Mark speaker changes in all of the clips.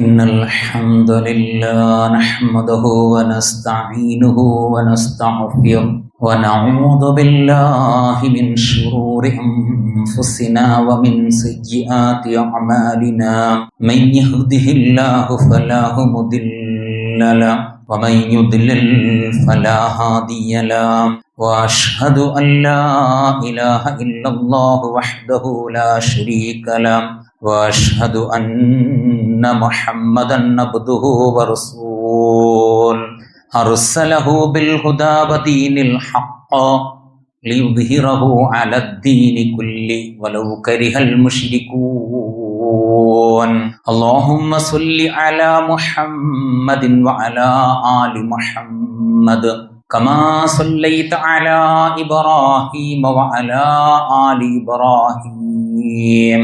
Speaker 1: إن الحمد لله نحمده ونستعينه ونستغفره ونعوذ بالله من شرور أنفسنا ومن سيئات أعمالنا من يهده الله فلا مضل له ومن يضلل فلا هادي له واشهد ان لا اله الا الله وحده لا شريك له واشهد ان محمدا عبده ورسوله. ارسله بالهدى ودين الحق ليظهره على الدين كله ولو كره المشركون. اللهم صل على محمد وعلى ال محمد كما صليت على إبراهيم وعلى ال إبراهيم.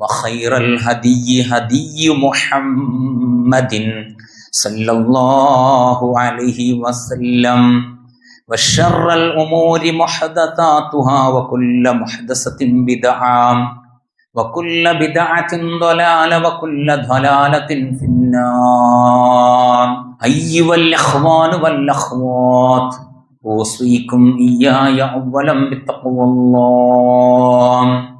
Speaker 1: وخير الهدي هدي محمد صلى الله عليه وسلم وشر الأمور محدثاتها وكل محدثة بدعة وكل بدعة ضلالة وكل ضلالة في النار. أيها الإخوان والأخوات أوصيكم إياي أولا بتقوى الله.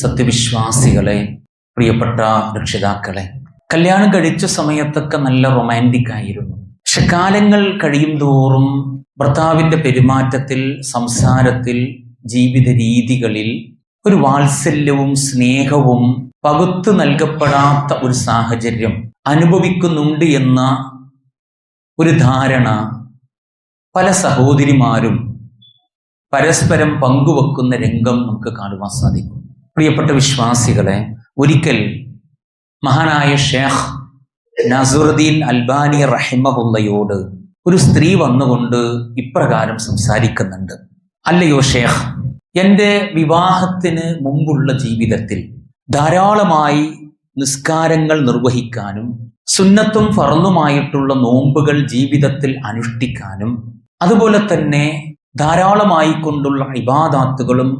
Speaker 1: സത്യവിശ്വാസികളെ പ്രിയപ്പെട്ട രക്ഷിതാക്കളെ കല്യാണം കഴിച്ച സമയത്തൊക്കെ നല്ല റൊമാന്റിക് ആയിരുന്നു. പക്ഷെ കാലങ്ങൾ കഴിയും തോറും ഭർത്താവിന്റെ പെരുമാറ്റത്തിൽ സംസാരത്തിൽ ജീവിത രീതികളിൽ ഒരു വാത്സല്യവും സ്നേഹവും പകുത്തു നൽകപ്പെടാത്ത ഒരു സാഹചര്യം അനുഭവിക്കുന്നുണ്ട് എന്ന ഒരു ധാരണ പല സഹോദരിമാരും പരസ്പരം പങ്കുവെക്കുന്ന രംഗം നമുക്ക് കാണുവാൻ സാധിക്കും. പ്രിയപ്പെട്ട വിശ്വാസികളെ ഒരിക്കൽ മഹാനായ ഷേഖ് നസുറുദ്ദീൻ അൽബാനി റഹിമഹുല്ലയോട് ഒരു സ്ത്രീ വന്നുകൊണ്ട് ഇപ്രകാരം സംസാരിക്കുന്നുണ്ട്. അല്ലയോ ഷേഖ് എന്റെ വിവാഹത്തിന് മുമ്പുള്ള ജീവിതത്തിൽ ധാരാളമായി നിസ്കാരങ്ങൾ നിർവഹിക്കാനും സുന്നത്തും ഫറന്നുമായിട്ടുള്ള നോമ്പുകൾ ജീവിതത്തിൽ അനുഷ്ഠിക്കാനും അതുപോലെ തന്നെ ധാരാളമായി കൊണ്ടുള്ള ഇബാദാത്തുകളും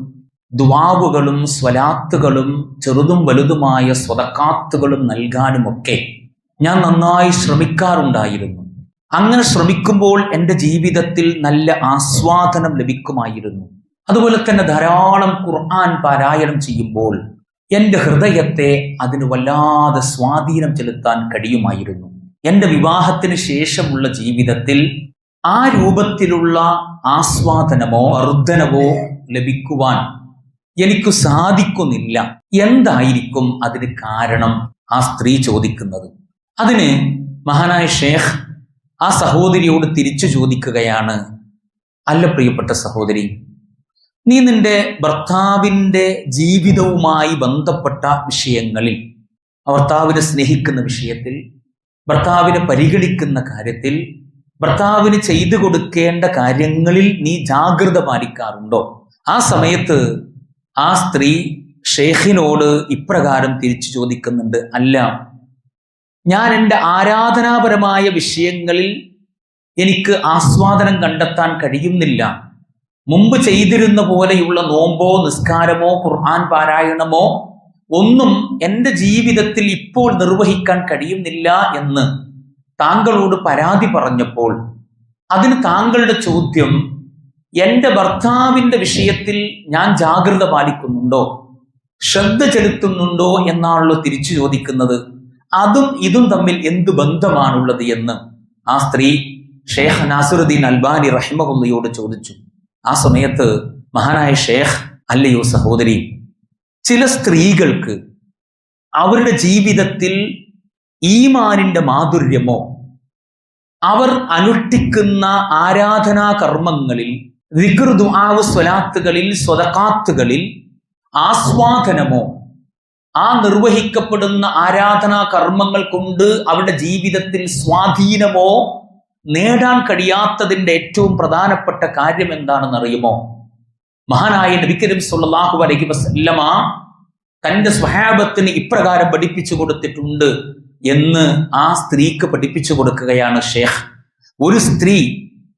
Speaker 1: ദുവാവുകളും സ്വലാത്തുകളും ചെറുതും വലുതുമായ സ്വതക്കാത്തുകളും നൽകാനുമൊക്കെ ഞാൻ നന്നായി ശ്രമിക്കാറുണ്ടായിരുന്നു. അങ്ങനെ ശ്രമിക്കുമ്പോൾ എന്റെ ജീവിതത്തിൽ നല്ല ആസ്വാദനം ലഭിക്കുമായിരുന്നു. അതുപോലെ തന്നെ ധാരാളം ഖുർആൻ പാരായണം ചെയ്യുമ്പോൾ എന്റെ ഹൃദയത്തെ അതിന് വല്ലാതെ സ്വാധീനം ചെലുത്താൻ കഴിയുമായിരുന്നു. എന്റെ വിവാഹത്തിന് ശേഷമുള്ള ജീവിതത്തിൽ ആ രൂപത്തിലുള്ള ആസ്വാദനമോ വർധനവോ ലഭിക്കുവാൻ എനിക്ക് സാധിക്കുന്നില്ല. എന്തായിരിക്കും അതിന് കാരണം? ആ സ്ത്രീ ചോദിക്കുന്നത്. അതിന് മഹാനായ ഷേഖ് ആ സഹോദരിയോട് തിരിച്ചു ചോദിക്കുകയാണ്. അല്ല പ്രിയപ്പെട്ട സഹോദരി നീ നിന്റെ ഭർത്താവിന്റെ ജീവിതവുമായി ബന്ധപ്പെട്ട വിഷയങ്ങളിൽ ഭർത്താവിനെ സ്നേഹിക്കുന്ന വിഷയത്തിൽ ഭർത്താവിനെ പരിഗണിക്കുന്ന കാര്യത്തിൽ ഭർത്താവിന് ചെയ്തു കൊടുക്കേണ്ട കാര്യങ്ങളിൽ നീ ജാഗ്രത പാലിക്കാറുണ്ടോ? ആ സമയത്ത് ആ സ്ത്രീ ഷെയ്ഖിനോട് ഇപ്രകാരം തിരിച്ചു ചോദിക്കുന്നുണ്ട് അല്ല ഞാൻ എന്റെ ആരാധനാപരമായ വിഷയങ്ങളിൽ എനിക്ക് ആസ്വാദനം കണ്ടെത്താൻ കഴിയുന്നില്ല. മുമ്പ് ചെയ്തിരുന്ന പോലെയുള്ള നോമ്പോ നിസ്കാരമോ ഖുർആൻ പാരായണമോ ഒന്നും എന്റെ ജീവിതത്തിൽ ഇപ്പോൾ നിർവഹിക്കാൻ കഴിയുന്നില്ല എന്ന് താങ്കളോട് പരാതി പറഞ്ഞപ്പോൾ അതിന് താങ്കളുടെ ചോദ്യം എന്റെ ഭർത്താവിന്റെ വിഷയത്തിൽ ഞാൻ ജാഗ്രത പാലിക്കുന്നുണ്ടോ? ശ്രദ്ധ ചെലുത്തുന്നുണ്ടോ എന്നാണല്ലോ തിരിച്ചു ചോദിക്കുന്നത്. അതും ഇതും തമ്മിൽ എന്ത് ബന്ധമാണുള്ളത് എന്ന് ആ സ്ത്രീ ഷേഖ് നാസുറുദ്ദീൻ അൽബാനി റഹിമഹുല്ലയോട് ചോദിച്ചു. ആ സമയത്ത് മഹാനായ ഷേഖ് അല്ലയോ സഹോദരി ചില സ്ത്രീകൾക്ക് അവരുടെ ജീവിതത്തിൽ ഈമാനിന്റെ മാധുര്യമോ? അവർ അനുഷ്ഠിക്കുന്ന ആരാധനാ കർമ്മങ്ങളിൽ വികൃതുആവ് സ്വലാത്തുകളിൽ സ്വതക്കാത്തുകളിൽ ആസ്വാദനമോ ആ നിർവഹിക്കപ്പെടുന്ന ആരാധനാ കർമ്മങ്ങൾ കൊണ്ട് അവരുടെ ജീവിതത്തിൽ സ്വാധീനമോ നേടാൻ കഴിയാത്തതിന്റെ ഏറ്റവും പ്രധാനപ്പെട്ട കാര്യം എന്താണെന്ന് അറിയുമോ മഹാനായ നബിക്കരും സുല്ലാഹു അലൈഹി വസല്ലമ തന്റെ സ്വഹാബത്തിന് ഇപ്രകാരം പഠിപ്പിച്ചു കൊടുത്തിട്ടുണ്ട് എന്ന് ആ സ്ത്രീക്ക് പഠിപ്പിച്ചു കൊടുക്കുകയാണ് ഷേഖ്. ഒരു സ്ത്രീ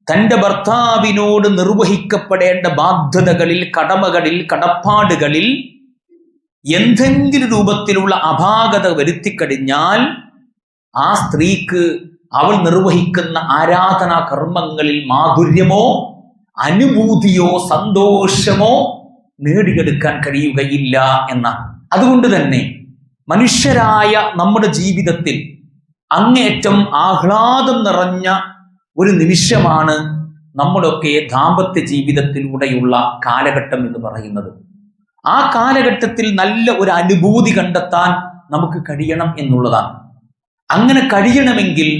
Speaker 1: തന്റെ ഭർത്താവിനോട് നിർവഹിക്കപ്പെടേണ്ട ബാധ്യതകളിൽ കടമകളിൽ കടപ്പാടുകളിൽ എന്തെങ്കിലും രൂപത്തിലുള്ള അപാകത വരുത്തിക്കഴിഞ്ഞാൽ ആ സ്ത്രീക്ക് അവൾ നിർവഹിക്കുന്ന ആരാധനാ കർമ്മങ്ങളിൽ മാധുര്യമോ അനുഭൂതിയോ സന്തോഷമോ നേടിയെടുക്കാൻ കഴിയുകയില്ല എന്ന. അതുകൊണ്ട് തന്നെ മനുഷ്യരായ നമ്മുടെ ജീവിതത്തിൽ അങ്ങേറ്റം ആഹ്ലാദം നിറഞ്ഞ ഒരു നിമിഷമാണ് നമ്മുടെയൊക്കെ ദാമ്പത്യ ജീവിതത്തിലൂടെയുള്ള കാലഘട്ടം എന്ന് പറയുന്നത്. ആ കാലഘട്ടത്തിൽ നല്ല ഒരു അനുഭൂതി കണ്ടെത്താൻ നമുക്ക് കഴിയണം എന്നുള്ളതാണ്. അങ്ങനെ കഴിയണമെങ്കിൽ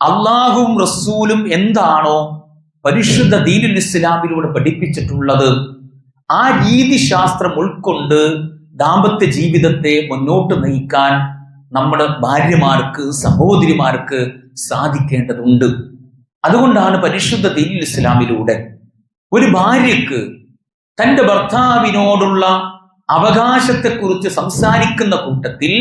Speaker 1: അള്ളാഹുവും റസൂലും എന്താണോ പരിശുദ്ധ ദീനുൽ ഇസ്ലാമിലൂടെ പഠിപ്പിച്ചിട്ടുള്ളത് ആ രീതിശാസ്ത്രം ഉൾക്കൊണ്ട് ദാമ്പത്യ ജീവിതത്തെ മുന്നോട്ട് നയിക്കാൻ നമ്മുടെ ഭാര്യമാർക്ക് സഹോദരിമാർക്ക് സാധിക്കേണ്ടതുണ്ട്. അതുകൊണ്ടാണ് പരിശുദ്ധ ദീൻ ഇസ്ലാമിലൂടെ ഒരു ഭാര്യക്ക് തന്റെ ഭർത്താവിനോടുള്ള അവകാശത്തെക്കുറിച്ച് സംസാരിക്കുന്ന കൂട്ടത്തിൽ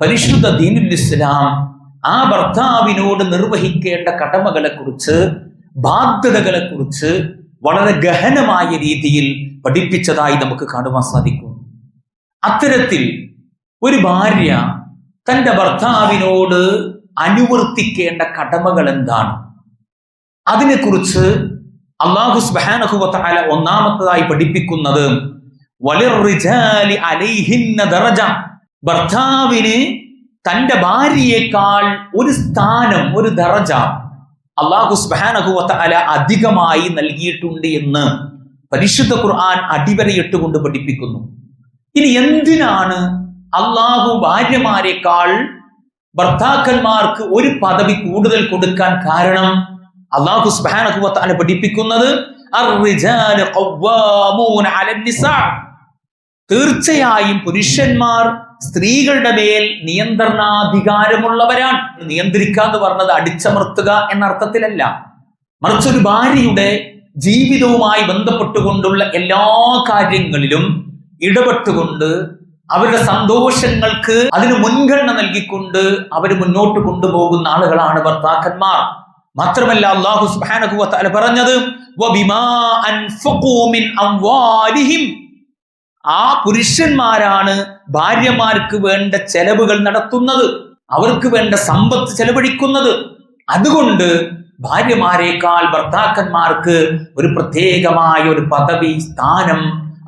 Speaker 1: പരിശുദ്ധ ദീനുൽ ഇസ്ലാം ആ ഭർത്താവിനോട് നിർവഹിക്കേണ്ട കടമകളെക്കുറിച്ച് ബാധ്യതകളെക്കുറിച്ച് ബാധ്യതകളെ കുറിച്ച് വളരെ ഗഹനമായ രീതിയിൽ പഠിപ്പിച്ചതായി നമുക്ക് കാണുവാൻ സാധിക്കും. അത്തരത്തിൽ ഒരു ഭാര്യ തന്റെ ഭർത്താവിനോട് അനുവർത്തിക്കേണ്ട കടമകൾ എന്താണ് അതിനെക്കുറിച്ച് അള്ളാഹു സ്ബഹാനഹുബത്തായ ഒന്നാമത്തതായി പഠിപ്പിക്കുന്നത് ഭർത്താവിന് തന്റെ ഭാര്യയേക്കാൾ ഒരു സ്ഥാനം ഒരു ദറജ അള്ളാഹു സുബാനഹുവല അധികമായി നൽകിയിട്ടുണ്ട് എന്ന് പരിശുദ്ധ ഖുർആൻ അടിവരയിട്ടുകൊണ്ട് പഠിപ്പിക്കുന്നു. ഇനി എന്തിനാണ് അള്ളാഹു ഭാര്യമാരെക്കാൾ ഭർത്താക്കന്മാർക്ക് ഒരു പദവി കൂടുതൽ കൊടുക്കാൻ കാരണം? അള്ളാഹു സുബാനഹുവല പഠിപ്പിക്കുന്നത്. തീർച്ചയായും പുരുഷന്മാർ സ്ത്രീകളുടെ മേൽ നിയന്ത്രണാധികാരമുള്ളവരാണ്. നിയന്ത്രിക്കുക എന്ന് പറഞ്ഞത് അടിച്ചമർത്തുക എന്ന അർത്ഥത്തിലല്ല. മറിച്ച് ഒരു ഭാര്യയുടെ ജീവിതവുമായി ബന്ധപ്പെട്ടുകൊണ്ടുള്ള എല്ലാ കാര്യങ്ങളിലും ഇടപെട്ടുകൊണ്ട് അവരുടെ സന്തോഷങ്ങൾക്ക് അതിന് മുൻഗണന നൽകിക്കൊണ്ട് അവർ മുന്നോട്ട് കൊണ്ടുപോകുന്ന ആളുകളാണ് ഭർത്താക്കന്മാർ. മാത്രമല്ല അള്ളാഹു തആല പറഞ്ഞത് ആ പുരുഷന്മാരാണ് ഭാര്യമാർക്ക് വേണ്ട ചെലവുകൾ നടത്തുന്നത് അവർക്ക് വേണ്ട സമ്പത്ത് ചെലവഴിക്കുന്നത്. അതുകൊണ്ട് ഭാര്യമാരെക്കാൾ ഭർത്താക്കന്മാർക്ക് ഒരു പ്രത്യേകമായ ഒരു പദവി സ്ഥാനം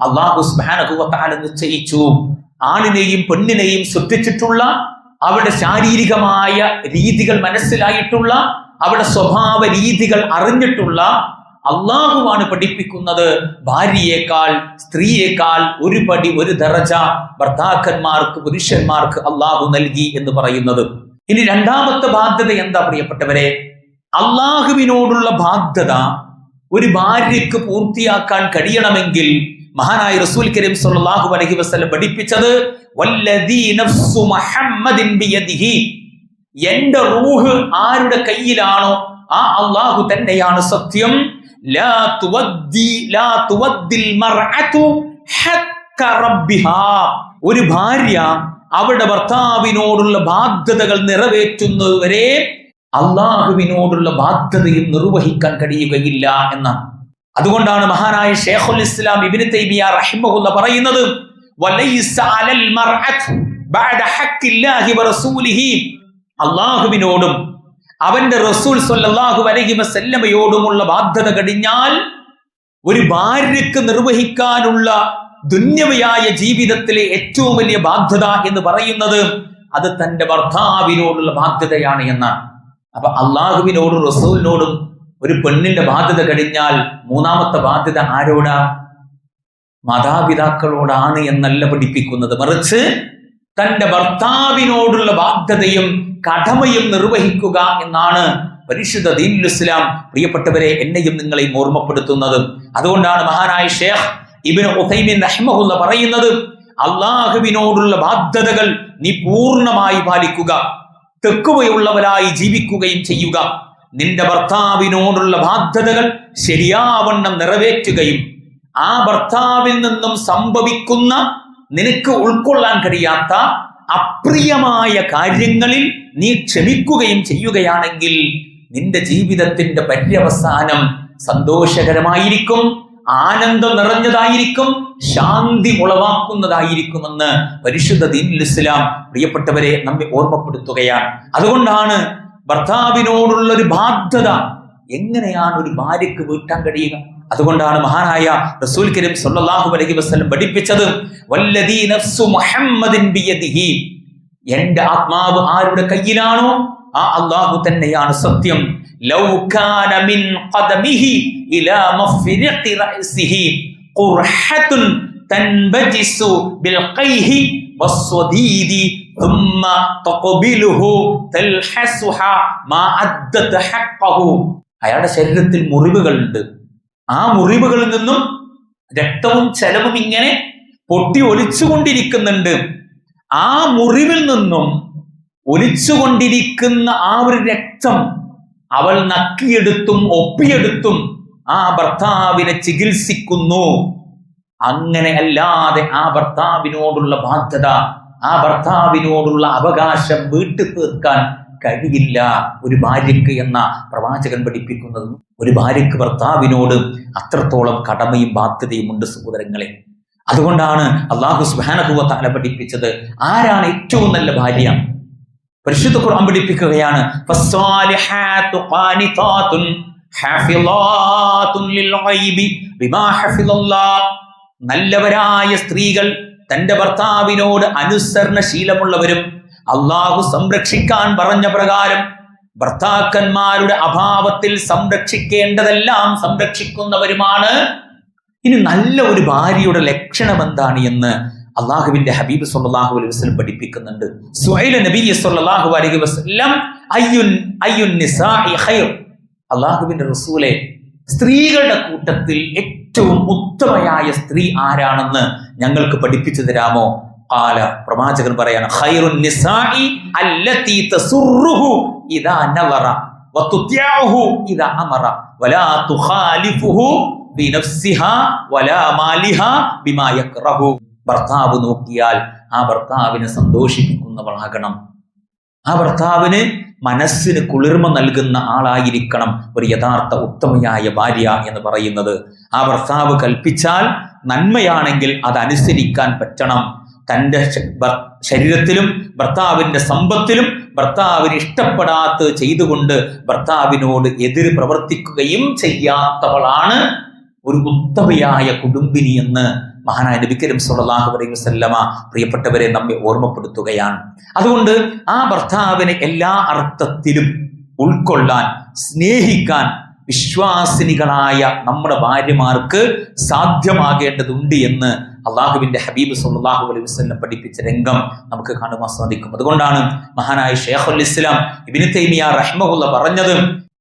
Speaker 1: അള്ളാഹു സ്ബാനഹുവത്താല നിശ്ചയിച്ചു. ആണിനെയും പെണ്ണിനെയും ശ്രദ്ധിച്ചിട്ടുള്ള അവരുടെ ശാരീരികമായ രീതികൾ മനസ്സിലായിട്ടുള്ള അവരുടെ സ്വഭാവ രീതികൾ അറിഞ്ഞിട്ടുള്ള അള്ളാഹുവാണ് പഠിപ്പിക്കുന്നത്. ഭാര്യയേക്കാൾ സ്ത്രീയേക്കാൾ ഒരു പടി ഒരു ദറജ ഭർത്താക്കന്മാർക്ക് പുരുഷന്മാർക്ക് അള്ളാഹു നൽകി എന്ന് പറയുന്നത്. ഇനി രണ്ടാമത്തെ ബാധ്യത എന്താ പ്രിയപ്പെട്ടവരെ? അള്ളാഹുവിനോടുള്ള ബാധ്യത ഒരു ഭാര്യയ്ക്ക് പൂർത്തിയാക്കാൻ കഴിയണമെങ്കിൽ മഹാനായ റസൂൽ കരീം സല്ലാഹു അലഹി വസ്ലം പഠിപ്പിച്ചത് വല്ലദീ നഫ്സു മുഹമ്മദിൻ എന്റെ റൂഹ് ആരുടെ കയ്യിലാണോ? ആ അള്ളാഹു തന്നെയാണ് സത്യം. ഒരു ഭാര്യ അവളുടെ ഭർത്താവിനോടുള്ള ബാധ്യതകൾ നിറവേറ്റുന്നതുവരെ അള്ളാഹുവിനോടുള്ള ബാധ്യതയും നിർവഹിക്കാൻ കഴിയുകയില്ല എന്ന് അതുകൊണ്ടാണ് മഹാനായ ഷേഖുൽ ഇസ്ലാം ഇബ്നു തൈമിയ റഹിമഹുല്ല പറയുന്നത് വലൈസ അലൽ ബഅദ അള്ളാഹുവിനോടും അവന്റെ റസൂൽ സൊല്ലാഹു അലൈഹി വസല്ലമയോടുമുള്ള ബാധ്യത കഴിഞ്ഞാൽ ഒരു ഭാര്യക്ക് നിർവഹിക്കാനുള്ള ദുന്യവയായ ജീവിതത്തിലെ ഏറ്റവും വലിയ ബാധ്യത എന്ന് പറയുന്നത് അത് തന്റെ ഭർത്താവിനോടുള്ള ബാധ്യതയാണ് എന്നാണ്. അപ്പൊ അള്ളാഹുവിനോടും റസൂലിനോടും ഒരു പെണ്ണിന്റെ ബാധ്യത കഴിഞ്ഞാൽ മൂന്നാമത്തെ ബാധ്യത ആരോടാ? മാതാപിതാക്കളോടാണ് എന്നല്ല പഠിപ്പിക്കുന്നത്. മറിച്ച് തന്റെ ഭർത്താവിനോടുള്ള ബാധ്യതയും കടമയും നിർവഹിക്കുക എന്നാണ് പരിശുദ്ധ ദീനുൽ ഇസ്ലാം പ്രിയപ്പെട്ടവരെ എന്നെയും നിങ്ങളെയും ഓർമ്മപ്പെടുത്തുന്നത്. അതുകൊണ്ടാണ് മഹാനായ ഷേഖ് ഇബിന് ഉഹൈമിൻ റഹ്മഹുല്ല പറയുന്നത് അള്ളാഹുവിനോടുള്ള ബാധ്യതകൾ നീ പൂർണമായി പാലിക്കുക തെക്കുവയുള്ളവരായി ജീവിക്കുകയും ചെയ്യുക. നിന്റെ ഭർത്താവിനോടുള്ള ബാധ്യതകൾ ശരിയാവണ്ണം നിറവേറ്റുകയും ആ ഭർത്താവിൽ നിന്നും സംഭവിക്കുന്ന നിനക്ക് ഉൾക്കൊള്ളാൻ കഴിയാത്ത അപ്രിയമായ കാര്യങ്ങളിൽ നീ ക്ഷമിക്കുകയും ചെയ്യുകയാണെങ്കിൽ നിന്റെ ജീവിതത്തിന്റെ പര്യവസാനം സന്തോഷകരമായിരിക്കും ആനന്ദം നിറഞ്ഞതായിരിക്കും ശാന്തി ഉളവാക്കുന്നതായിരിക്കുമെന്ന് പരിശുദ്ധ ദീൻ ഇസ്ലാം പ്രിയപ്പെട്ടവരെ നമ്മെ ഓർമ്മപ്പെടുത്തുകയാണ്. അതുകൊണ്ടാണ് ഭർത്താവിനോടുള്ള ഒരു ബാധ്യത എങ്ങനെയാണ് ഒരു ഭാര്യക്ക് വീട്ടാൻ കഴിയുക? അതുകൊണ്ടാണ് മഹാനായ റസൂൽ കരീം സല്ലല്ലാഹു അലൈഹി വസല്ലം പഠിപ്പിച്ചത് വല്ലദീ നഫ്സു മുഹമ്മദിൻ ബിയദിഹി എന്റെ ആത്മാവ് ആരുടെ കയ്യിലാണോ ആ അള്ളാഹു തന്നെയാണ് സത്യം ലൗ കാന മിൻ ഖദമിഹി ഇലാ മഫ്രിഖി റഅസിഹി ഖുർഹത്തുൻ തൻബജിസു ബിൽ ഖൈഹി والصديد ثم تقبله تلحسها ما أدت حقه അയാളുടെ ശരീരത്തിൽ മുറിവുകളുണ്ട് ആ മുറിവുകളിൽ നിന്നും രക്തവും ചെലവും ഇങ്ങനെ പൊട്ടി ഒലിച്ചുകൊണ്ടിരിക്കുന്നുണ്ട്. ആ മുറിവിൽ നിന്നും ഒലിച്ചുകൊണ്ടിരിക്കുന്ന ആ ഒരു രക്തം അവൾ നക്കിയെടുത്തും ഒപ്പിയെടുത്തും ആ ഭർത്താവിനെ ചികിത്സിക്കുന്നു. അങ്ങനെ അല്ലാതെ ആ ഭർത്താവിനോടുള്ള ബാധ്യത ആ ഭർത്താവിനോടുള്ള അവകാശം വീട്ടു തീർക്കാൻ കഴിയില്ല. ഒരു ഭാര്യയ്ക്ക് എന്ന പ്രവാചകൻ പഠിപ്പിക്കുന്നത് ഒരു ഭാര്യയ്ക്ക് ഭർത്താവിനോട് അത്രത്തോളം കടമയും ബാധ്യതയും ഉണ്ട് സഹോദരങ്ങളെ. അതുകൊണ്ടാണ് അള്ളാഹു സുബാനഹുവ താല പഠിപ്പിച്ചത് ആരാണ് ഏറ്റവും നല്ല ഭാര്യ? പരിശുദ്ധ ഖുർആൻ പഠിപ്പിക്കുകയാണ് നല്ലവരായ സ്ത്രീകൾ തന്റെ ഭർത്താവിനോട് അനുസരണശീലമുള്ളവരും അള്ളാഹു സംരക്ഷിക്കാൻ പറഞ്ഞ പ്രകാരം ഭർത്താക്കന്മാരുടെ അഭാവത്തിൽ സംരക്ഷിക്കേണ്ടതെല്ലാം സംരക്ഷിക്കുന്നവരുമാണ്. ഇനി നല്ല ഒരു ഭാര്യയുടെ ലക്ഷണം എന്താണ് എന്ന് അള്ളാഹുവിന്റെ ഹബീബ് സല്ലല്ലാഹു അലൈഹി വസ്ലം പഠിപ്പിക്കുന്നുണ്ട്. അലൈഹി അയ്യുൻ അയ്യുൻ അള്ളാഹുവിന്റെ റസൂലെ സ്ത്രീകളുടെ കൂട്ടത്തിൽ ഏറ്റവും ഉത്തമയായ സ്ത്രീ ആരാണെന്ന് ഞങ്ങൾക്ക് പഠിപ്പിച്ചു തരാമോ? കാല പ്രവാചകൻ പറയാണ് ഖൈറുൻ നിസാഇ അല്ലതി തസുറുഹു ഇദാ നവറ വതുത്യാഹു ഇദാ അമറ വലാ തുഖാലിഫുഹു ബിനഫ്സിഹാ വലാ മാലിഹാ ബിമാ യക്റഹു. ഭർത്താവ് നോക്കിയാൽ ആ ഭർത്താവിനെ സന്തോഷിപ്പിക്കുന്നവളാകണം. ആ ഭർത്താവിന് മനസ്സിന് കുളിർമ നൽകുന്ന ആളായിരിക്കണം ഒരു യഥാർത്ഥ ഉത്തമയായ ഭാര്യ എന്ന് പറയുന്നത്. ആ ഭർത്താവ് കൽപ്പിച്ചാൽ നന്മയാണെങ്കിൽ അതനുസരിക്കാൻ പറ്റണം. തന്റെ ശരീരത്തിലും ഭർത്താവിന്റെ സമ്പത്തിലും ഭർത്താവിന് ഇഷ്ടപ്പെടാത്തത് ചെയ്തുകൊണ്ട് ഭർത്താവിനോട് എതിര് പ്രവർത്തിക്കുകയും ചെയ്യാത്തവളാണ് ഒരു ഉത്തമയായ കുടുംബിനി എന്ന് മഹാനായ നബി കരീം സല്ലല്ലാഹു അലൈഹി വസല്ലമ പ്രിയപ്പെട്ടവരെ നമ്മെ ഓർമ്മപ്പെടുത്തുകയാണ്. അതുകൊണ്ട് ആ ഭർത്താവിനെ എല്ലാ അർത്ഥത്തിലും ഉൾക്കൊള്ളാൻ സ്നേഹിക്കാൻ വിശ്വാസിനികളായ നമ്മുടെ ഭാര്യമാർക്ക് സാധ്യമാകേണ്ടതുണ്ട് എന്ന് അള്ളാഹുവിന്റെ ഹബീബ് സല്ലല്ലാഹു അലൈഹി വസ്ലം പഠിപ്പിച്ച രംഗം നമുക്ക് കാണുവാൻ സാധിക്കും. അതുകൊണ്ടാണ് മഹാനായ ഷേഖുൽ ഇസ്ലാം ഇബ്നു തൈമിയ റഹ്മുള്ള പറഞ്ഞത്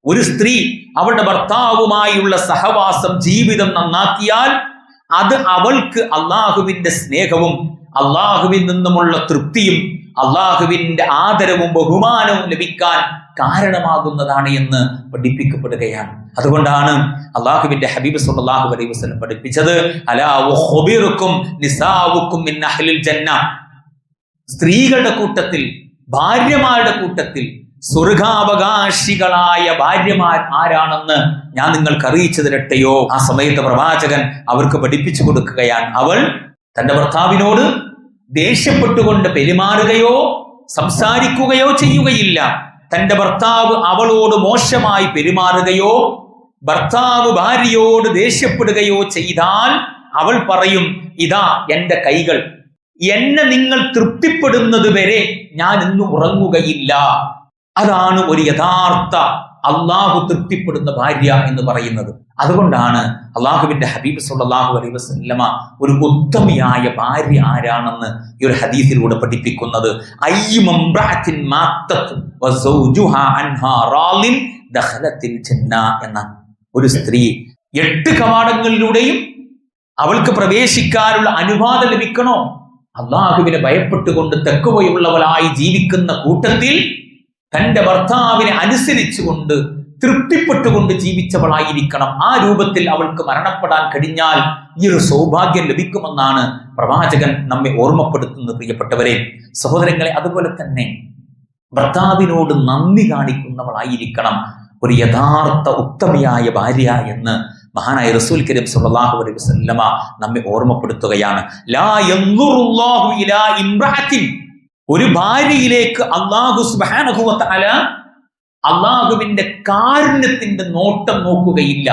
Speaker 1: ഒരു സ്ത്രീ അവളുടെ ഭർത്താവുമായുള്ള സഹവാസം ജീവിതം നന്നാക്കിയാൽ അത് അവൾക്ക് അള്ളാഹുവിന്റെ സ്നേഹവും അള്ളാഹുവിൽ നിന്നുമുള്ള തൃപ്തിയും അള്ളാഹുവിന്റെ ആദരവും ബഹുമാനവും ലഭിക്കാൻ കാരണമാകുന്നതാണ് എന്ന് പഠിപ്പിക്കപ്പെടുകയാണ്. അതുകൊണ്ടാണ് അള്ളാഹുവിന്റെ ഹബീബ് സല്ലല്ലാഹു അലൈഹി വസ്ലം പഠിപ്പിച്ചത് അലാവുക്കും ജന്ന സ്ത്രീകളുടെ കൂട്ടത്തിൽ ഭാര്യമാരുടെ കൂട്ടത്തിൽ സ്വർഗാവകാശികളായ ഭാര്യമാർ ആരാണെന്ന് ഞാൻ നിങ്ങൾക്ക് അറിയിച്ചു തരട്ടെയോ? ആ സമയത്ത് പ്രവാചകൻ അവർക്ക് പഠിപ്പിച്ചു കൊടുക്കുകയാണ്. അവൾ തന്റെ ഭർത്താവിനോട് ദേഷ്യപ്പെട്ടുകൊണ്ട് പെരുമാറുകയോ സംസാരിക്കുകയോ ചെയ്യുകയില്ല. തന്റെ ഭർത്താവ് അവളോട് മോശമായി പെരുമാറുകയോ ഭർത്താവ് ഭാര്യയോട് ദേഷ്യപ്പെടുകയോ ചെയ്താൽ അവൾ പറയും ഇതാ എന്റെ കൈകൾ. എന്നെ നിങ്ങൾ തൃപ്തിപ്പെടുന്നത് വരെ ഞാൻ ഇന്ന് ഉറങ്ങുകയില്ല. അതാണ് ഒരു യഥാർത്ഥ അള്ളാഹു തൃപ്തിപ്പെടുന്ന ഭാര്യ എന്ന് പറയുന്നത്. അതുകൊണ്ടാണ് അള്ളാഹുവിന്റെ ഹബീബ് സുല്ലാഹു അലൈ വസല്ലമ ഒരു ഉത്തമയായ ഭാര്യ ആരാണെന്ന് ഈ ഒരു ഹദീസിലൂടെ പഠിപ്പിക്കുന്നത്. എന്ന ഒരു സ്ത്രീ എട്ട് കവാടങ്ങളിലൂടെയും അവൾക്ക് പ്രവേശിക്കാനുള്ള അനുവാദം ലഭിക്കണോ? അള്ളാഹുവിനെ ഭയപ്പെട്ടുകൊണ്ട് തെക്കുവയുള്ളവളായി ജീവിക്കുന്ന കൂട്ടത്തിൽ തന്റെ ഭർത്താവിനെ അനുസരിച്ചുകൊണ്ട് തൃപ്തിപ്പെട്ടുകൊണ്ട് ജീവിച്ചവളായിരിക്കണം. ആ രൂപത്തിൽ അവൾക്ക് മരണപ്പെടാൻ കഴിഞ്ഞാൽ ഈ ഒരു സൗഭാഗ്യം ലഭിക്കുമെന്നാണ് പ്രവാചകൻ നമ്മെ ഓർമ്മപ്പെടുത്തുന്നത് പ്രിയപ്പെട്ടവരെ. സഹോദരങ്ങളെ അതുപോലെ തന്നെ ഭർത്താവിനോട് നന്ദി കാണിക്കുന്നവളായിരിക്കണം ഒരു യഥാർത്ഥ ഉത്തമയായ ഭാര്യ എന്ന് മഹാനായ റസൂൽ കരീം സല്ലല്ലാഹു അലൈഹി വസല്ലമ നമ്മെ ഓർമ്മപ്പെടുത്തുകയാണ്. ലാ യൻദുറുല്ലാഹു ഇലാ ഇംറഅത്തിൻ ഒരു ഭാര്യയിലേക്ക് അല്ലാഹു സുബ്ഹാനഹു തആല അള്ളാഹുവിന്റെ കാരുണ്യത്തിന്റെ നോട്ടം നോക്കുകയില്ല.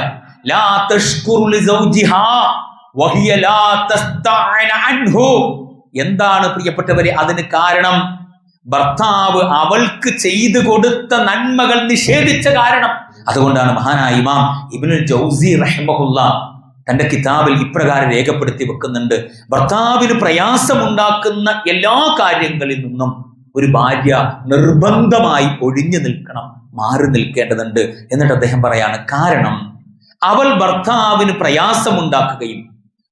Speaker 1: എന്താണ് പ്രിയപ്പെട്ടവരെ അതിന് കാരണം? ഭർത്താവ് അവൾക്ക് ചെയ്തു കൊടുത്ത നന്മകൾ നിഷേധിച്ച കാരണം. അതുകൊണ്ടാണ് മഹാനായ ഇമാം ഇബ്നുൽ ജൗസി റഹ്മഹുല്ല തന്റെ കിതാബിൽ ഇപ്രകാരം രേഖപ്പെടുത്തി വെക്കുന്നുണ്ട്. ഭർത്താവിന് പ്രയാസമുണ്ടാക്കുന്ന എല്ലാ കാര്യങ്ങളിൽ നിന്നും ഒരു ഭാര്യ നിർബന്ധമായി ഒഴിഞ്ഞു നിൽക്കണം മാറി നിൽക്കേണ്ടതുണ്ട് എന്നിട്ട് അദ്ദേഹം പറയാണ് കാരണം അവൾ ഭർത്താവിന് പ്രയാസമുണ്ടാക്കുകയും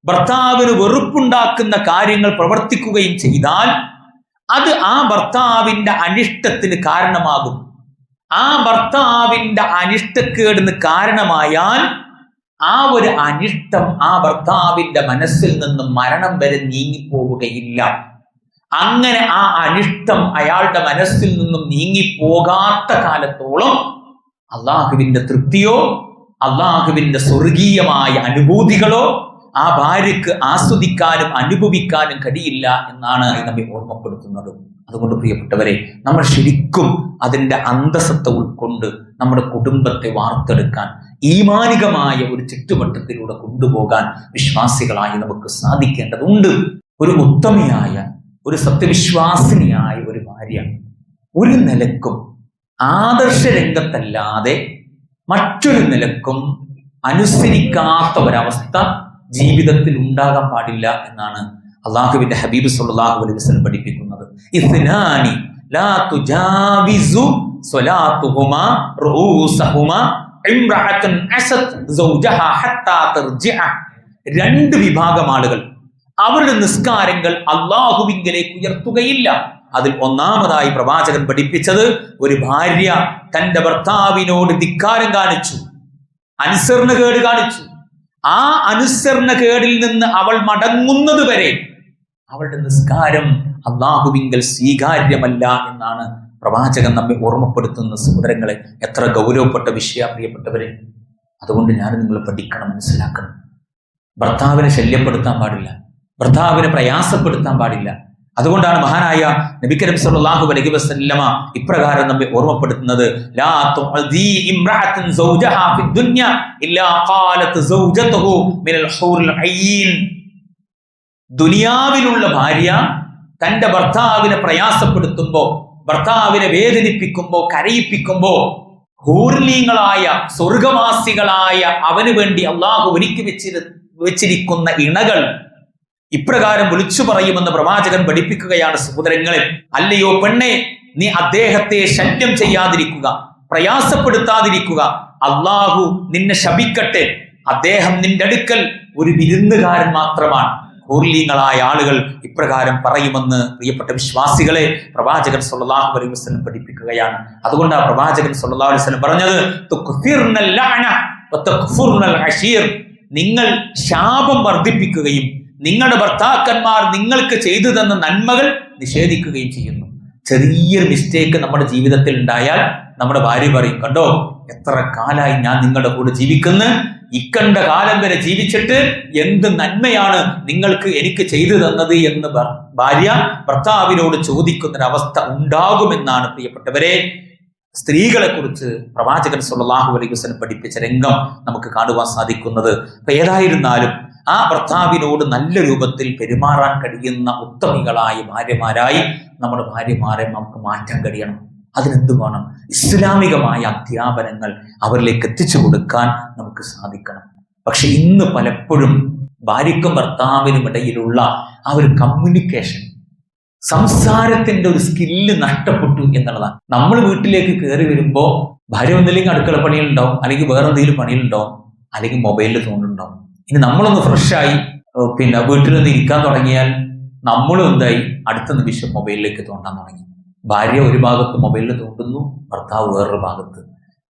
Speaker 1: ഭർത്താവിന് വെറുപ്പുണ്ടാക്കുന്ന കാര്യങ്ങൾ പ്രവർത്തിക്കുകയും ചെയ്താൽ അത് ആ ഭർത്താവിന്റെ അനിഷ്ടത്തിന് കാരണമാകും. ആ ഭർത്താവിന്റെ അനിഷ്ടക്കേടിന് കാരണമായാൽ ആ ഒരു അനിഷ്ടം ആ ഭർത്താവിന്റെ മനസ്സിൽ നിന്നും മരണം വരെ നീങ്ങിപ്പോവുകയില്ല. അങ്ങനെ ആ അനിഷ്ടം അയാളുടെ മനസ്സിൽ നിന്നും നീങ്ങിപ്പോകാത്ത കാലത്തോളം അള്ളാഹുവിന്റെ തൃപ്തിയോ അള്ളാഹുവിന്റെ സ്വർഗീയമായ അനുഭൂതികളോ ആ ഭാര്യക്ക് ആസ്വദിക്കാനും അനുഭവിക്കാനും കഴിയില്ല എന്നാണ് നമ്മെ ഓർമ്മപ്പെടുത്തുന്നത്. അതുകൊണ്ട് പ്രിയപ്പെട്ടവരെ നമ്മൾ ശരിക്കും അതിന്റെ അന്തസത്ത ഉൾക്കൊണ്ട് നമ്മുടെ കുടുംബത്തെ വാർത്തെടുക്കാൻ ഈമാനികമായ ഒരു ചുറ്റുവട്ടത്തിലൂടെ കൊണ്ടുപോകാൻ വിശ്വാസികളായി നമുക്ക് സാധിക്കേണ്ടതുണ്ട്. ഒരു ഉത്തമയായ ഒരു സത്യവിശ്വാസിനിയായ ഒരു ഭാര്യ. ഒരു നിലക്കും ആദർശ രംഗത്തല്ലാതെ മറ്റൊരു നിലക്കും അനുസരിക്കാത്ത ഒരവസ്ഥ ജീവിതത്തിൽ ഉണ്ടാകാൻ പാടില്ല എന്നാണ് അള്ളാഹുവിന്റെ ഹബീബ് സുല്ലാഹു അലൈഹി വസ്ലം പഠിപ്പിക്കുന്നത്. ഇസ്നാനി ലാ തുജാവിസു സ്വലാത്തുഹുമ റൂസഹുമ ഇംറഅത്തുൻ അസത് സൗജഹാ ഹത്താ തർജിഅ. രണ്ട് വിഭാഗം ആളുകൾ അവരുടെ നിസ്കാരങ്ങൾ അള്ളാഹുവിങ്കലേക്ക് ഉയർത്തുകയില്ല. അതിൽ ഒന്നാമതായി പ്രവാചകൻ പഠിപ്പിച്ചത് ഒരു ഭാര്യ തന്റെ ഭർത്താവിനോട് ധിക്കാരം കാണിച്ചു അനുസരണകേട് കാണിച്ചു. ആ അനുസരണകേടിൽ നിന്ന് അവൾ മടങ്ങുന്നത് വരെ അവളുടെ നിസ്കാരം അള്ളാഹുവിങ്കൽ സ്വീകാര്യമല്ല എന്നാണ് പ്രവാചകൻ നമ്മെ ഓർമ്മപ്പെടുത്തുന്ന സഹോദരങ്ങളെ. എത്ര ഗൗരവപ്പെട്ട വിഷയ പ്രിയപ്പെട്ടവരെ. അതുകൊണ്ട് ഞാൻ നിങ്ങൾ പഠിക്കണം മനസ്സിലാക്കണം. ഭർത്താവിനെ ശല്യപ്പെടുത്താൻ പാടില്ല. ഭർത്താവിനെ പ്രയാസപ്പെടുത്താൻ പാടില്ല. അതുകൊണ്ടാണ് മഹാനായ നബിക്കരം സല്ലല്ലാഹു അലൈഹി വസല്ലമ ഇപ്രകാരം നമ്മെ ഓർമ്മപ്പെടുത്തുന്നത്. ദുനിയാവിലുള്ള ഭാര്യ തന്റെ ഭർത്താവിനെ പ്രയാസപ്പെടുത്തുമ്പോ ഭർത്താവിനെ വേദനിപ്പിക്കുമ്പോ കരയിപ്പിക്കുമ്പോ ഹൂർലീങ്ങളായ സ്വർഗവാസികളായ അവന് വേണ്ടി അള്ളാഹു ഒരുക്കി വെച്ചിരി വെച്ചിരിക്കുന്ന ഇണകൾ ഇപ്രകാരം വിളിച്ചു പറയുമെന്ന് പ്രവാചകൻ പഠിപ്പിക്കുകയാണ് സഹോദരങ്ങളെ അല്ലയോ പെണ്ണെ നീ അദ്ദേഹത്തെ ശല്യം ചെയ്യാതിരിക്കുക പ്രയാസപ്പെടുത്താതിരിക്കുക. അള്ളാഹു നിന്നെ ശപിക്കട്ടെ. അദ്ദേഹം നിന്റെ അടുക്കൽ ഒരു വിരുന്നുകാരൻ മാത്രമാണ്. ഹൂർലീങ്ങളായ ആളുകൾ ഇപ്രകാരം പറയുമെന്ന് പ്രിയപ്പെട്ട വിശ്വാസികളെ പ്രവാചകൻ സൊല്ലാഹു അലൈഹി വസ്ലം പഠിപ്പിക്കുകയാണ്. അതുകൊണ്ട് ആ പ്രവാചകൻ സൊല്ലാ അലൈഹി വസ്ലം പറഞ്ഞത് നിങ്ങൾ ശാപം വർദ്ധിപ്പിക്കുകയും നിങ്ങളുടെ ഭർത്താക്കന്മാർ നിങ്ങൾക്ക് ചെയ്തു തന്ന നന്മകൾ നിഷേധിക്കുകയും ചെയ്യുന്നു. ചെറിയൊരു മിസ്റ്റേക്ക് നമ്മുടെ ജീവിതത്തിൽ ഉണ്ടായാൽ നമ്മുടെ ഭാര്യ പറയും കണ്ടോ എത്ര കാലായി ഞാൻ നിങ്ങളുടെ കൂടെ ജീവിക്കുന്നു. ഇക്കണ്ട കാലം വരെ ജീവിച്ചിട്ട് എന്ത് നന്മയാണ് നിങ്ങൾക്ക് എനിക്ക് ചെയ്തു തന്നത് എന്ന് ഭാര്യ ഭർത്താവിനോട് ചോദിക്കുന്നൊരവസ്ഥ ഉണ്ടാകുമെന്നാണ് പ്രിയപ്പെട്ടവരെ. സ്ത്രീകളെ കുറിച്ച് പ്രവാചകൻ സുല്ലാഹു അലൈഹി വസല്ലം പഠിപ്പിച്ച രംഗം നമുക്ക് കാണുവാൻ സാധിക്കുന്നത്. അപ്പൊ ഏതായിരുന്നാലും ആ ഭർത്താവിനോട് നല്ല രൂപത്തിൽ പെരുമാറാൻ കഴിയുന്ന ഉത്തമികളായി ഭാര്യമാരായി നമ്മുടെ ഭാര്യമാരെ നമുക്ക് മാറ്റാൻ കഴിയണം. അതിനെന്ത് വേണം? ഇസ്ലാമികമായ അധ്യാപനങ്ങൾ അവരിലേക്ക് എത്തിച്ചു കൊടുക്കാൻ നമുക്ക് സാധിക്കണം. പക്ഷെ ഇന്ന് പലപ്പോഴും ഭാര്യയ്ക്കും ഭർത്താവിനും ഇടയിലുള്ള ആ ഒരു കമ്മ്യൂണിക്കേഷൻ സംസാരത്തിന്റെ ഒരു സ്കില്ല് നഷ്ടപ്പെട്ടു എന്നുള്ളതാണ്. നമ്മൾ വീട്ടിലേക്ക് കയറി വരുമ്പോൾ ഭാര്യ ഒന്നില്ലെങ്കിൽ അടുക്കള പണിയിലുണ്ടാവും അല്ലെങ്കിൽ വേറെ എന്തെങ്കിലും പണിയിലുണ്ടാവും അല്ലെങ്കിൽ മൊബൈലിൽ തോന്നുന്നുണ്ടാവും ഇനി നമ്മളൊന്ന് ഫ്രഷായി പിന്നെ വീട്ടിൽ നിന്ന് ഇരിക്കാൻ തുടങ്ങിയാൽ നമ്മളും എന്തായി? അടുത്ത നിമിഷം മൊബൈലിലേക്ക് തോണ്ടാൻ തുടങ്ങി. ഭാര്യ ഒരു ഭാഗത്ത് മൊബൈലിൽ തോണ്ടുന്നു ഭർത്താവ് വേറൊരു ഭാഗത്ത്.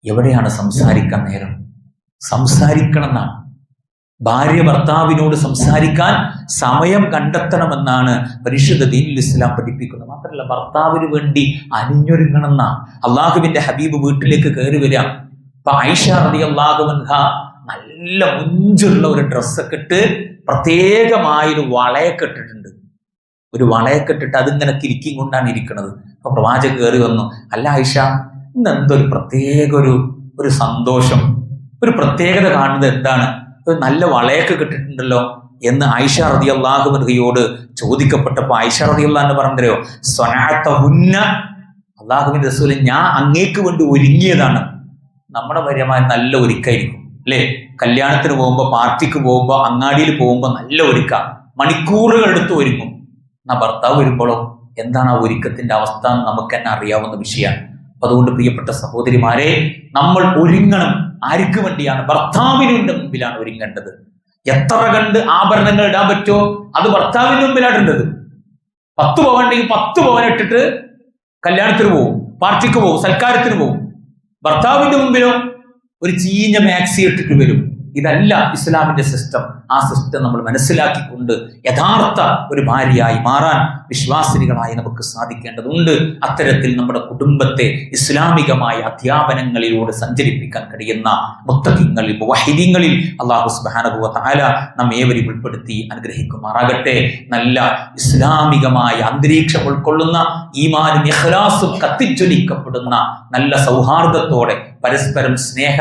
Speaker 1: എവിടെയാണ് സംസാരിക്കാൻ നേരം? സംസാരിക്കണം എന്നാണ് ഭാര്യ ഭർത്താവിനോട് സംസാരിക്കാൻ സമയം കണ്ടെത്തണമെന്നാണ് പരിശുദ്ധ ദീനുൽ ഇസ്ലാം പഠിപ്പിക്കുന്നത്. മാത്രമല്ല ഭർത്താവിന് വേണ്ടി അനിഞ്ഞൊരുങ്ങണമെന്നാണ് അള്ളാഹുവിന്റെ ഹബീബ് വീട്ടിലേക്ക് കയറി വരാം. ഇപ്പൊ ഐഷ റതി അള്ളാഹുവൻഹ നല്ല മുഞ്ചുള്ള ഒരു ഡ്രസ്സൊക്കെ ഇട്ട് പ്രത്യേകമായൊരു വളയൊക്കെ ഇട്ടിട്ടുണ്ട്. ഒരു വളയൊക്കെ ഇട്ടിട്ട് അതിങ്ങനെ കിരിക്കും കൊണ്ടാണ് ഇരിക്കുന്നത് അപ്പൊ പ്രവാചകൻ കയറി വന്നു അല്ല ഐഷ ഇന്ന് എന്തൊരു പ്രത്യേക ഒരു ഒരു സന്തോഷം. ഒരു പ്രത്യേകത കാണുന്നത് എന്താണ്? ഒരു നല്ല വളയൊക്കെ കിട്ടിട്ടുണ്ടല്ലോ. എന്ന് ഐഷ റതി അള്ളാഹുബൻഹയോട് ചോദിക്കപ്പെട്ടപ്പോൾ ഐഷ റതി അള്ളാഹെന്ന് പറഞ്ഞോ സ്വനാത്തഹുന്ന അള്ളാഹുബിൻ റസൂൽ ഞാൻ അങ്ങേക്ക് വേണ്ടി ഒരുങ്ങിയതാണ്. നമ്മുടെ ഭാര്യമാർ നല്ല ഒരുക്കായിരിക്കും അല്ലേ? കല്യാണത്തിന് പോകുമ്പോൾ പാർട്ടിക്ക് പോകുമ്പോൾ അങ്ങാടിയിൽ പോകുമ്പോൾ നല്ല ഒരുക്ക. മണിക്കൂറുകൾ എടുത്ത് ഒരുങ്ങും എന്നാ ഭർത്താവ് വരുമ്പോഴോ എന്താണ് ആ ഒരുക്കത്തിന്റെ അവസ്ഥ എന്ന് നമുക്ക് തന്നെ അറിയാവുന്ന വിഷയമാണ്. അപ്പൊ അതുകൊണ്ട് പ്രിയപ്പെട്ട സഹോദരിമാരെ നമ്മൾ ഒരുങ്ങണം. ആർക്ക് വേണ്ടിയാണ്? ഭർത്താവിനുവിന്റെ മുമ്പിലാണ് ഒരുങ്ങേണ്ടത്. എത്ര കണ്ട് ആഭരണങ്ങൾ ഇടാൻ പറ്റുമോ? അത് ഭർത്താവിന്റെ മുമ്പിലാടേണ്ടത് പത്ത് പവൻ ഉണ്ടെങ്കിൽ പത്ത് പവൻ ഇട്ടിട്ട് കല്യാണത്തിന് പോകും പാർട്ടിക്ക് പോകും സൽക്കാരത്തിന് പോകും ഭർത്താവിന്റെ മുമ്പിലോ ഒരു ചീഞ്ഞ മാക്സി ഇട്ടിട്ട് വരും. ഇതല്ല ഇസ്ലാമിന്റെ സിസ്റ്റം ആ സിസ്റ്റം നമ്മൾ മനസ്സിലാക്കിക്കൊണ്ട് യഥാർത്ഥ ഒരു ഭാര്യയായി മാറാൻ വിശ്വാസിനികളായി നമുക്ക് സാധിക്കേണ്ടതുണ്ട്. അത്തരത്തിൽ നമ്മുടെ കുടുംബത്തെ ഇസ്ലാമികമായ അധ്യാപനങ്ങളിലൂടെ സഞ്ചരിപ്പിക്കാൻ കഴിയുന്ന മുത്തകിങ്ങളിൽ വഹിദിങ്ങളിൽ അള്ളാഹു സുബാനബുവ താല നമ്മെ ഏവരും ഉൾപ്പെടുത്തി അനുഗ്രഹിക്കുമാറാകട്ടെ. നല്ല ഇസ്ലാമികമായ അന്തരീക്ഷം ഉൾക്കൊള്ളുന്ന ഈമാനും ഇഖ്ലാസും കത്തിച്ചൊലിക്കപ്പെടുന്ന നല്ല സൗഹാർദ്ദത്തോടെ പരസ്പരം സ്നേഹ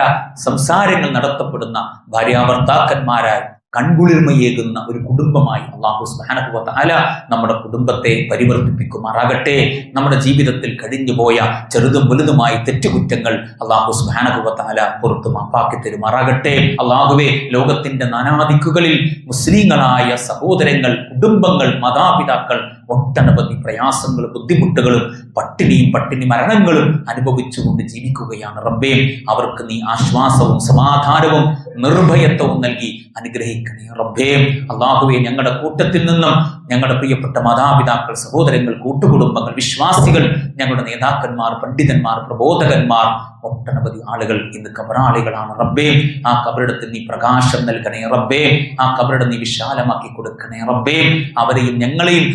Speaker 1: സംസാരങ്ങൾ നടത്തപ്പെടുന്ന ഭാര്യാഭർത്താക്കന്മാരായി കൺകുളിർമയേകുന്ന ഒരു കുടുംബമായി അള്ളാഹു സ്മഹാനുഭവത്താല നമ്മുടെ കുടുംബത്തെ പരിവർത്തിപ്പിക്കുമാറാകട്ടെ. നമ്മുടെ ജീവിതത്തിൽ കഴിഞ്ഞുപോയ ചെറുതും വലുതുമായ തെറ്റുകുറ്റങ്ങൾ അള്ളാഹു സ്മഹാനുഭവത്താല പുറത്തു മാപ്പാക്കി തരുമാറാകട്ടെ. അള്ളാഹുവെ ലോകത്തിന്റെ നാനാദിക്കുകളിൽ മുസ്ലിങ്ങളായ സഹോദരങ്ങൾ കുടുംബങ്ങൾ മാതാപിതാക്കൾ ഒട്ടനവധി പ്രയാസങ്ങളും ബുദ്ധിമുട്ടുകളും പട്ടിണിയും പട്ടിണി മരണങ്ങളും അനുഭവിച്ചുകൊണ്ട് ജീവിക്കുകയാണ് റബ്ബേ. അവർക്ക് നീ ആശ്വാസവും സമാധാനവും നിർഭയത്വവും നൽകി അനുഗ്രഹിക്കണേ റബ്ബേ. അള്ളാഹുവെ ഞങ്ങളുടെ കൂട്ടത്തിൽ നിന്നും ഞങ്ങളുടെ പ്രിയപ്പെട്ട മാതാപിതാക്കൾ സഹോദരങ്ങൾ കൂട്ടുകുടുംബങ്ങൾ വിശ്വാസികൾ ഞങ്ങളുടെ നേതാക്കന്മാർ പണ്ഡിതന്മാർ പ്രബോധകന്മാർ ഒട്ടനവധി ആളുകൾ ഇന്ന് കബറാളികളാണ് റബ്ബേ. ആ കബറിടത്തിൽ നീ പ്രകാശം നൽകണേ റബ്ബേ. ആ കബറിടം നീ വിശാലമാക്കി കൊടുക്കണേ റബ്ബേ. അവരെയും ഞങ്ങളെയും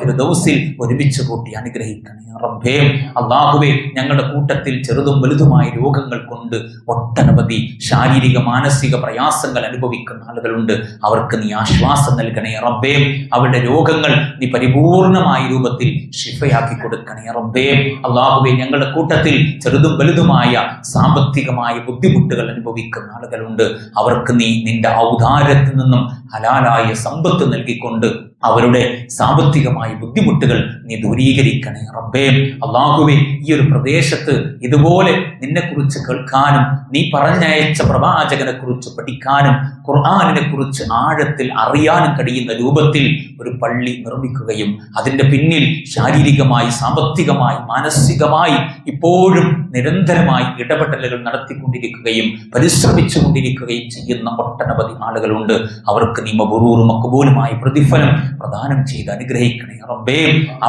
Speaker 1: ഫിർദൗസിൽ ഒരുമിച്ച് കൂട്ടി അനുഗ്രഹിക്കണേ. റബ്ബേ അള്ളാഹുവേ ഞങ്ങളുടെ കൂട്ടത്തിൽ ചെറുതും വലുതുമായ രോഗങ്ങൾ കൊണ്ട് ഒട്ടനവധി ശാരീരിക മാനസിക പ്രയാസങ്ങൾ അനുഭവിക്കുന്ന ആളുകളുണ്ട്. അവർക്ക് നീ ആശ്വാസം നൽകണേ റബ്ബേ. അവരുടെ രോഗങ്ങൾ നീ പരിപൂർണമായ രൂപത്തിൽ ഷിഫയാക്കി കൊടുക്കണേ റബ്ബേ. അള്ളാഹുവേ ഞങ്ങളുടെ കൂട്ടത്തിൽ ചെറുതും വലുതുമായ സാമ്പത്തികമായ ബുദ്ധിമുട്ടുകൾ അനുഭവിക്കുന്ന ആളുകളുണ്ട്. അവർക്ക് നീ നിന്റെ ഔദാര്യത്തിൽ നിന്നും ഹലാലായ സമ്പത്ത് നൽകിക്കൊണ്ട് അവരുടെ സാമ്പത്തികമായ ബുദ്ധിമുട്ടുകൾ നീ ദൂരീകരിക്കണേ. റബ്ബേ അള്ളാഹുവേ ഈ ഒരു പ്രദേശത്ത് ഇതുപോലെ നിന്നെക്കുറിച്ച് കേൾക്കാനും നീ പറഞ്ഞയച്ച പ്രവാചകനെ കുറിച്ച് പഠിക്കാനും ഖുർആാനിനെ കുറിച്ച് ആഴത്തിൽ അറിയാനും കഴിയുന്ന രൂപത്തിൽ ഒരു പള്ളി നിർമ്മിക്കുകയും അതിന്റെ പിന്നിൽ ശാരീരികമായി സാമ്പത്തികമായി മാനസികമായി ഇപ്പോഴും നിരന്തരമായി ഇടപെടലുകൾ നടത്തിക്കൊണ്ടിരിക്കുകയും പരിശ്രമിച്ചു കൊണ്ടിരിക്കുകയും ചെയ്യുന്ന ഒട്ടനവധി ആളുകളുണ്ട്. അവർക്ക് നീ മബറൂറും മക്കബൂലുമായ പ്രതിഫലം പ്രദാനം ചെയ്ത് അനുഗ്രഹിക്കണേ. റബ്ബേ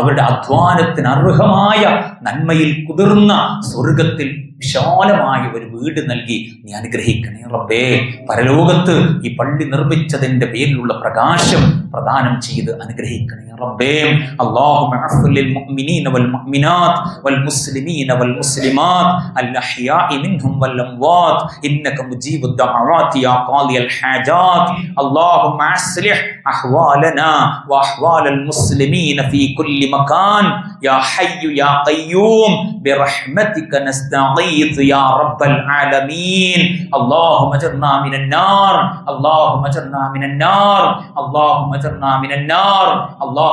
Speaker 1: അവരുടെ അധ്വാനത്തിന് അർഹമായ നന്മയിൽ കുതിർന്ന സ്വർഗത്തിൽ വിശാലമായ ഒരു വീട് നൽകി നീ അനുഗ്രഹിക്കണേ റബ്ബേ. പരലോകത്ത് ഈ പള്ളി നിർമ്മിച്ചതിന്റെ പേരിലുള്ള പ്രകാശം പ്രദാനം ചെയ്ത് അനുഗ്രഹിക്കണേ ربهم. اللهم عفو للمؤمنين والمؤمنات والمسلمين والمسلمات. الأحياء منهم والأموات. إنك مجيب الدعوات يا قاضي الحاجات. اللهم أصلح أحوالنا وأحوال المسلمين في كل مكان. يا حي يا قيوم برحمتك نستغيث يا رب العالمين. اللهم اجرنا من النار. اللهم اجرنا من النار. اللهم اجرنا من النار. اللهم